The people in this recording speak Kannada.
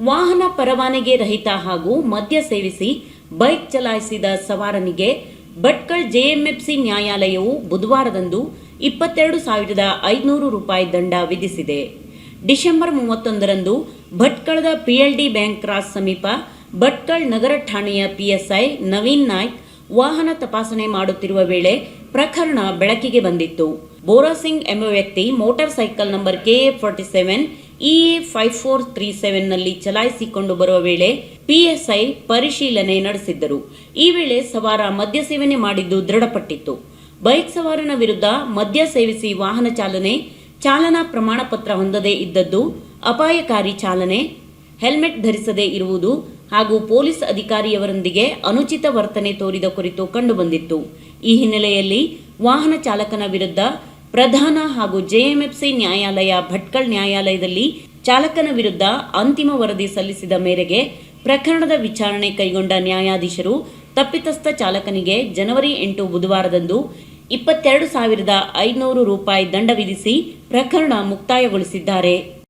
ವಾಹನ ಪರವಾನಗಿ ರಹಿತ ಹಾಗೂ ಮದ್ಯ ಸೇವಿಸಿ ಬೈಕ್ ಚಲಾಯಿಸಿದ ಸವಾರನಿಗೆ ಭಟ್ಕಳ್ ಜೆಎಂಎಫ್ಸಿ ನ್ಯಾಯಾಲಯವು ಬುಧವಾರದಂದು ಇಪ್ಪತ್ತೆರಡು ಸಾವಿರದ ಐದುನೂರು ರೂಪಾಯಿ ದಂಡ ವಿಧಿಸಿದೆ. ಡಿಸೆಂಬರ್ ಮೂವತ್ತೊಂದರಂದು ಭಟ್ಕಳದ ಪಿಎಲ್ಡಿ ಬ್ಯಾಂಕ್ ಕ್ರಾಸ್ ಸಮೀಪ ಭಟ್ಕಳ್ ನಗರ ಠಾಣೆಯ ಪಿಎಸ್ಐ ನವೀನ್ ನಾಯ್ಕ್ ವಾಹನ ತಪಾಸಣೆ ಮಾಡುತ್ತಿರುವ ವೇಳೆ ಪ್ರಕರಣ ಬೆಳಕಿಗೆ ಬಂದಿತ್ತು. ಬೋರಾ ಸಿಂಗ್ ಎಂಬ ವ್ಯಕ್ತಿ motorcycle number KA forty seven EA five four three ಸೆವೆನ್ನಲ್ಲಿ ಚಲಾಯಿಸಿಕೊಂಡು ಬರುವ ವೇಳೆ ಪಿಎಸ್ಐ ಪರಿಶೀಲನೆ ನಡೆಸಿದ್ದರು. ಈ ವೇಳೆ ಸವಾರ ಮದ್ಯ ಸೇವನೆ ಮಾಡಿದ್ದು ದೃಢಪಟ್ಟಿತ್ತು. ಬೈಕ್ ಸವಾರನ ವಿರುದ್ಧ ಮದ್ಯ ಸೇವಿಸಿ ವಾಹನ ಚಾಲನೆ, ಚಾಲನಾ ಪ್ರಮಾಣ ಪತ್ರ ಹೊಂದದೇ ಇದ್ದದ್ದು ಅಪಾಯಕಾರಿ ಚಾಲನೆ, ಹೆಲ್ಮೆಟ್ ಧರಿಸದೇ ಇರುವುದು ಹಾಗೂ ಪೊಲೀಸ್ ಅಧಿಕಾರಿಯವರೊಂದಿಗೆ ಅನುಚಿತ ವರ್ತನೆ ತೋರಿದ ಕುರಿತು ಕಂಡುಬಂದಿತ್ತು. ಈ ಹಿನ್ನೆಲೆಯಲ್ಲಿ ವಾಹನ ಚಾಲಕನ ವಿರುದ್ಧ ಪ್ರಧಾನ ಹಾಗೂ ಜೆಎಂಎಫ್ಸಿ ನ್ಯಾಯಾಲಯ ಭಟ್ಕಳ್ ನ್ಯಾಯಾಲಯದಲ್ಲಿ ಚಾಲಕನ ವಿರುದ್ಧ ಅಂತಿಮ ವರದಿ ಸಲ್ಲಿಸಿದ ಮೇರೆಗೆ ಪ್ರಕರಣದ ವಿಚಾರಣೆ ಕೈಗೊಂಡ ನ್ಯಾಯಾಧೀಶರು ತಪ್ಪಿತಸ್ಥ ಚಾಲಕನಿಗೆ ಜನವರಿ ಎಂಟು ಬುಧವಾರದಂದು ಇಪ್ಪತ್ತೆರಡು ಸಾವಿರದ ಐದುನೂರು ರೂಪಾಯಿ ದಂಡ ವಿಧಿಸಿ ಪ್ರಕರಣ ಮುಕ್ತಾಯಗೊಳಿಸಿದ್ದಾರೆ.